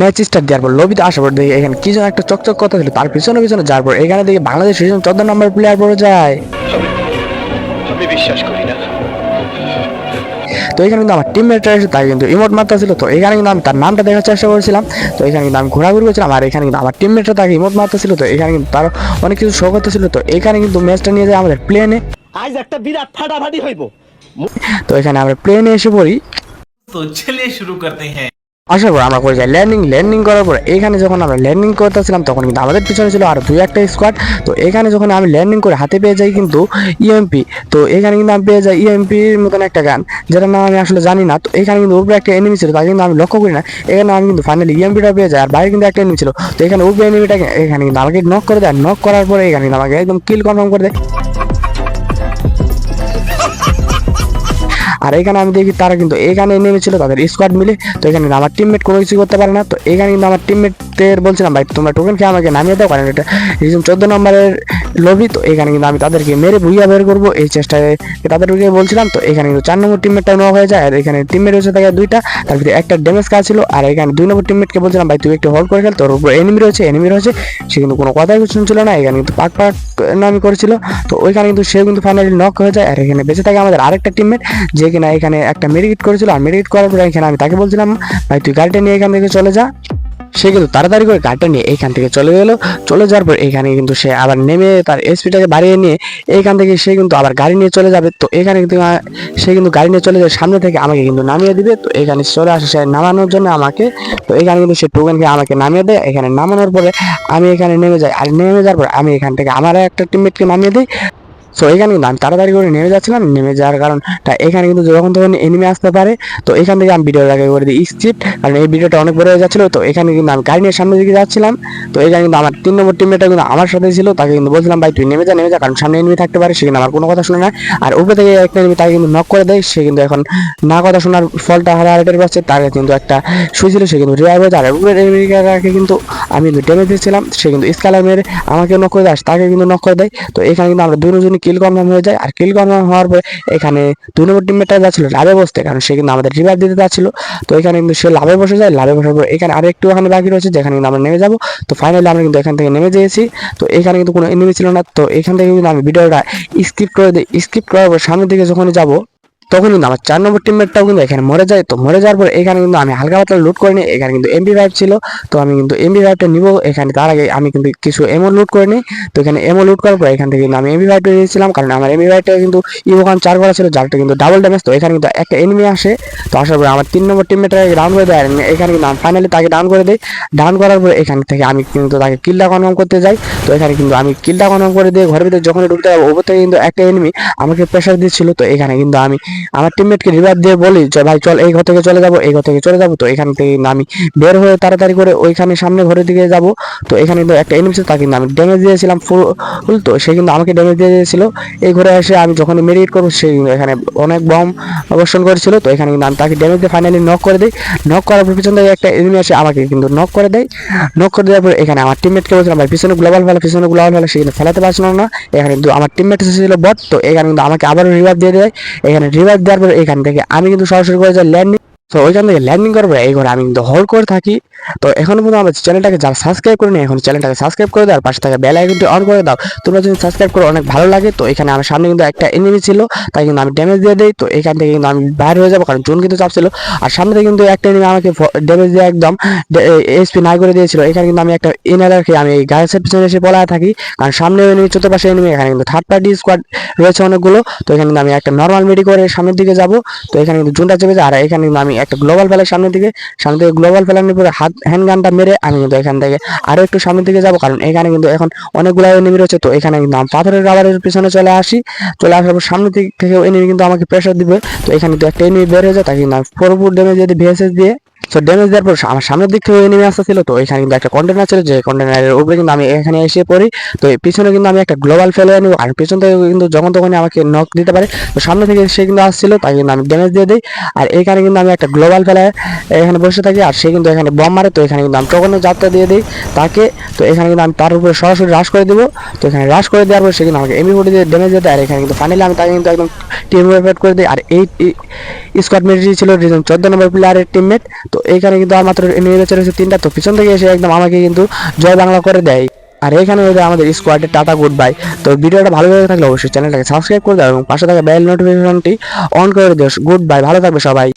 Match star দেওয়ার পর লবিতে আসার পর দেখি এখানে কি যেন একটা চকচক কথা ছিল তার পিছনে পিছনে যাওয়ার পর এখানে দেখি বাংলাদেশ চোদ্দ নম্বর প্লেয়ার পরে যায়। আমি বিশ্বাস করি না। তো এখানে কিন্তু আমার টিমমেটরা এসে তাই কিন্তু ইমোট মারতে ছিল তো এখানে কিন্তু আমি তার নামটা দেখার চেষ্টা করেছিলাম তো এখানে কিন্তু আমি ঘোরাঘুরি করেছিলাম আর এখানে কিন্তু আমার টিমমেটরা তাকে ইমোট মারতে ছিল তো এখানে কিন্তু তার অনেক কিছু শো করতে ছিল তো এখানে কিন্তু ম্যাচটা নিয়ে যায় আমাদের প্লেনে আজ একটা বিরাট ফাটাফাটি হইব। তো এখানে আমরা প্লেনে এসে পড়ি। তো চলে শুরু করতে হ্যাঁ। আসার পর আমরা করে যাই ল্যান্ডিং ল্যান্ডিং করার পর এখানে যখন আমরা ল্যান্ডিং করতেছিলাম, তখন কিন্তু আমাদের পিছনে ছিল আর দুই একটা স্কোয়াড তো এখানে যখন আমি ল্যান্ডিং করে হাতে পেয়ে যাই কিন্তু ইএমপি তো এখানে কিন্তু আমি পেয়ে যাই ইএমপির মতন একটা গান যেটার নাম আমি আসলে জানি না। তো এখানে কিন্তু উপরে একটা এনিমি ছিল তাকে কিন্তু আমি লক্ষ্য করি না। এখানে আমি কিন্তু ফাইনালি ইএমপিটা পেয়ে যাই, আর বাইরে কিন্তু একটা এনিমি ছিল। তো এখানে উপরে এনিমিটাকে এখানে কিন্তু আমাকে নক করে দেয়। নক করার পরে এখানে কিন্তু আমাকে একদম কিল কনফার্ম করে দেয়। আর এখানে আমি দেখি তারা কিন্তু এখানে নেমেছিল তাদের স্কোয়াড মিলে। তো এখানে আমার টিমমেট কোনো কিছু করতে পারে না। তো এখানে কিন্তু আমার টিমমেটদের বলছিলাম, ভাই, তোমরা টোকেন খেয়ে আমাকে নামিয়ে দাও, কারণ এটা রিজন চোদ্দ নম্বরের লবি তো এখানে কিন্তু আমি তাদেরকে মেরে ভুইয়া বের করব। এই চেষ্টায় তাদেরকে বলছিলাম, তো এখানে কিন্তু চার নম্বর টিমমেটটা নেওয়া হয়ে যায়, আর এখানে টিমমেট রয়েছে থাকে দুইটা, তার ভিতরে একটা ড্যামেজ কাজ ছিল, আর এখানে দুই নম্বর টিমমেটকে বলছিলাম, ভাই, তুই একটু হোল্ড করে খেল, তোর উপর এনিমি রয়েছে এনিমি রয়েছে। সে কিন্তু কোনো কথাই শুনছিল না, এখানে কিন্তু পাক পাক নামি করেছিল, তো ওইখানে কিন্তু সে কিন্তু ফাইনালি নক হয়ে যায়, আর এখানে বেঁচে থাকে আমাদের আরেকটা টিমমেট যে কিনা এখানে একটা মেডিকেট করেছিল, আর মেডিকেট করার পরে এখানে আমি তাকে বলছিলাম, ভাই, তুই গাড়িটা নিয়ে এখান থেকে চলে যা। সে কিন্তু তাড়াতাড়ি করে গাড়িটা নিয়ে এইখান থেকে চলে গেলো। চলে যাওয়ার পর এখানে কিন্তু সে আবার নেমে তার এসপিটাকে বাড়িয়ে নিয়ে এইখান থেকে সে কিন্তু আবার গাড়ি নিয়ে চলে যাবে। তো এখানে কিন্তু সে কিন্তু গাড়ি নিয়ে চলে যায়, সামনে থেকে আমাকে কিন্তু নামিয়ে দিবে। তো এখানে চলে আসে সে নামানোর জন্য আমাকে। তো এখানে কিন্তু সে টোকেনকে আমাকে নামিয়ে দেয়। এখানে নামানোর পরে আমি এখানে নেমে যাই। আর নেমে যাওয়ার পর আমি এখান থেকে আমার একটা টিমমেটকে নামিয়ে দিই। সো এখানে কিন্তু আমি তাড়াতাড়ি করে নেমে যাচ্ছিলাম, নেমে যাওয়ার কারণটা এখানে কিন্তু যখন তখন এনিমে আসতে পারে, তো এখান থেকে আমি ভিডিওটাকে করে দিই স্ক্রিপ্ট কারণ এই ভিডিওটা অনেক বড় হয়ে যাচ্ছিল, তো এখানে কিন্তু আমি গাড়ি নিয়ে সামনের দিকে যাচ্ছিলাম। তো এখানে কিন্তু আমার তিন নম্বর টিমমেটটা কিন্তু আমার সাথে ছিল, তাকে কিন্তু বলছিলাম, ভাই, তুই নেমে যা নেমে যা, কারণ সামনে এনিমি থাকতে পারে, সে কিন্তু আমার কোনো কথা শুনে না। আর উপরে থেকে একটা এনিমি তাকে কিন্তু নক করে দেয়, সে কিন্তু এখন না কথা শোনার ফলটা হারা হারাটের পাচ্ছে, তার কিন্তু একটা শুই ছিল, সে কিন্তু রিভাইভ হয়ে যায়। আর উপরের এনিমিটাকে কিন্তু আমি কিন্তু ড্যামেজ দিয়েছিলাম সে কিন্তু স্কালার মেরে আমাকে নক করে দেয় তাকে কিন্তু নক করে দেয়। তো এখানে কিন্তু আমরা দুজনই কিল কনফার্ম হয়ে যায়। আর কিল কনফার্ম হওয়ার পরে এখানে দুই নম্বর টিমমেটটা যাচ্ছিল লাভে বসতে। কারণ সে কিন্তু আমাদের রিভার দিতে যাচ্ছিল। তো এখানে কিন্তু সে লাভে বসে যায়। লাভে বসার পর এখানে আরও একটু ওখানে বাকি রয়েছে, যেখানে কিন্তু আমরা নেমে যাব। তো ফাইনালি আমরা কিন্তু এখান থেকে নেমে যেয়েছি তো এখানে কিন্তু কোনো এনিমি ছিল না। তো এখান থেকে কিন্তু আমি ভিডিওটা স্কিপ করে দিই। স্কিপ করার পর সামনের দিকে যখনই যাব তখন কিন্তু আমার চার নম্বর টিমমেটটাও কিন্তু এখানে মরে যায়। তো মরে যাওয়ার পর এখানে কিন্তু আমি হালকা পাতলা লুট করে নিই। এখানে কিন্তু এমবি ফাইভ ছিল। তো আমি কিন্তু এমবি ফাইভটা নিবো। এখানে তার আগে আমি কিন্তু কিছু এমও লুট করে নিই। তো এখানে এমও লুট করার পর এখান থেকে কিন্তু আমি এমবি ফাইভটা নিয়েছিলাম। কারণ আমার এমবি ফাইভটা কিন্তু ইভোকান চার করা ছিল যারটা কিন্তু ডাবল ড্যামেজ তো এখানে কিন্তু একটা এনিমি আসে। তো আসার পর আমার তিন নম্বর টিমমেটটাকে ডাউন করে দেয়। আর এখানে কিন্তু আমি ফাইনালি তাকে ডাউন করে দিই। ডাউন করার পর এখান থেকে আমি কিন্তু তাকে কিলটা কনফার্ম করতে যাই। তো এখানে কিন্তু আমি কিলটা কনফার্ম করে দিয়ে ঘরের ভিতরে যখন ঢুকতে যাব, ওপর থেকে কিন্তু একটা এনিমি আমাকে প্রেশার দিচ্ছিল। তো এখানে কিন্তু আমি আমার টিমমেটকে রিভাইভ দিয়ে বলি, যে ভাই চল, এই ঘর থেকে চলে যাব, এই ঘর থেকে চলে যাব। তো এখান থেকে আমি বের হয়ে তাড়াতাড়ি করে ওইখানে সামনে ঘরের দিকে যাব। তো এখানে কিন্তু একটা এনিমি ছিল, তাকে কিন্তু আমি ড্যামেজ দিয়েছিলাম ফুল তো সে কিন্তু আমাকে ড্যামেজ দিয়ে দিয়েছিল। এই ঘরে এসে আমি যখন মেরিট করব, সে এখানে অনেক বম অবস্থান করেছিল। তো এখানে কিন্তু আমি তাকে ড্যামেজ দিয়ে ফাইনালি নক করে দিই। নক করার পর পিছন থেকে একটা এনিমি আসে আমাকে কিন্তু নক করে দেয়। নক করে দেওয়ার পর এখানে আমার টিমমেটকে বলছিলাম, ভাই, পিছনে গ্লোবাল ফেলা, পিছনে গ্লোবাল ফেলা। সে কিন্তু ফেলাতে পারছিল না। এখানে কিন্তু আমার টিমমেট ছিল বট তো এখানে কিন্তু আমাকে আবারও রিভাইভ দিয়ে দেয়। এখানে রিভাইভ দেওয়ার পর এখান থেকে আমি কিন্তু সরাসরি করে যাই ল্যান্ডিং তো ওইখান থেকে ল্যান্ডিং করার পরে এই ঘরে আমি কিন্তু হোল্ড করে থাকি। তো এখন পর্যন্ত আমার চ্যানেলটাকে যারা সাবস্ক্রাইব করে নিই এখন চ্যানেলটাকে সাবস্ক্রাইব করে দাও পাশে থাকা বেল আইকনটি অন করে দাও। তোমরা যদি সাবস্ক্রাইব করো, অনেক ভালো লাগে। তো এখানে আমার সামনে কিন্তু একটা এনিমি ছিল, তাই কিন্তু আমি ড্যামেজ দিয়ে দিই। তো এখান থেকে কিন্তু আমি বাইরে হয়ে যাব, কারণ জুন কিন্তু চাপ ছিল। আর সামনে থেকে কিন্তু একটা এনিমি আমাকে ড্যামেজ দিয়ে একদম এসপি না করে দিয়েছিল। এখানে কিন্তু আমি একটা ইনার খেয়ে আমি গাছের পিছনে এসে পলায় থাকি। কারণ সামনে এনিমি চতুর্পাশে এনিমি এখানে কিন্তু থার্ড পার্টি স্কোয়াড রয়েছে অনেকগুলো। তো এখানে কিন্তু আমি একটা নর্মাল মেডি করে সামনের দিকে যাব। তো এখানে কিন্তু জুনটা চেপে যায় আর এখানে কিন্তু আমি একটা গ্লোবাল ফেলার সামনের থেকে সামনে থেকে গ্লোবাল ফেলানোর পরে হাত হ্যান্ড গানটা মেরে আমি কিন্তু এখান থেকে আরও একটু সামনের দিকে যাব। কারণ এখানে কিন্তু এখন অনেকগুলো এনিমি রয়েছে। তো এখানে কিন্তু আমি পাথরের রাবারের পিছনে চলে আসি। চলে আসার পর সামনের দিক থেকে এনিমি কিন্তু আমাকে প্রেশার দিবে। তো এখানে তো একটা এনিমি বের হয়ে যায়, তাকে কিন্তু আমি পুরোপুর ডেমে যদি ভিএসএস দিয়ে তো ড্যামেজ দেওয়ার পর আমার সামনের দিক থেকে এনিমি আসতেছিল, তো এখানে কিন্তু একটা কন্টেনার ছিল, যে কন্টেনারের উপরে কিন্তু আমি এখানে এসে পড়ি। তো পিছনে কিন্তু আমি একটা গ্লোবাল ফেলে নিব, আর পিছন থেকে কিন্তু যখন তখন আমাকে নক দিতে পারে, তো সামনে থেকে সে কিন্তু আসছিল, তাই কিন্তু আমি ড্যামেজ দিয়ে দিই। আর এখানে কিন্তু আমি একটা গ্লোবাল ফেলে এখানে বসে থাকি, আর সে কিন্তু এখানে বম মারে, তো এখানে কিন্তু আমি টোকনের যাত্রা দিয়ে দিই তাকে। তো এখানে কিন্তু আমি তার উপরে সরাসরি রাশ করে দেবো। তো এখানে রাশ করে দেওয়ার পর সে কিন্তু আমাকে এমনি ফুটে দিয়ে ড্যামেজ দিতে আর এখানে কিন্তু ফাইনালি আমি তাকে কিন্তু একদম টিম ওয়েফেট করে দিই। আর এই স্কোয়াড ছিল রিজন চোদ্দ নম্বর প্লেয়ারের টিমমেট তো তো এখানে কিন্তু আমার মাত্র নিয়ে রয়েছে তিনটা। তো পিছন থেকে এসে একদম আমাকে কিন্তু জয় বাংলা করে দেয়। আর এখানে রয়েছে আমাদের স্কোয়াডের টাটা গুড বাই তো ভিডিওটা ভালো থাকলে অবশ্যই চ্যানেলটাকে সাবস্ক্রাইব করে দাও এবং পাশে থাকা বেল নোটিফিকেশনটি অন করে দিও। গুড বাই ভালো থাকবে সবাই।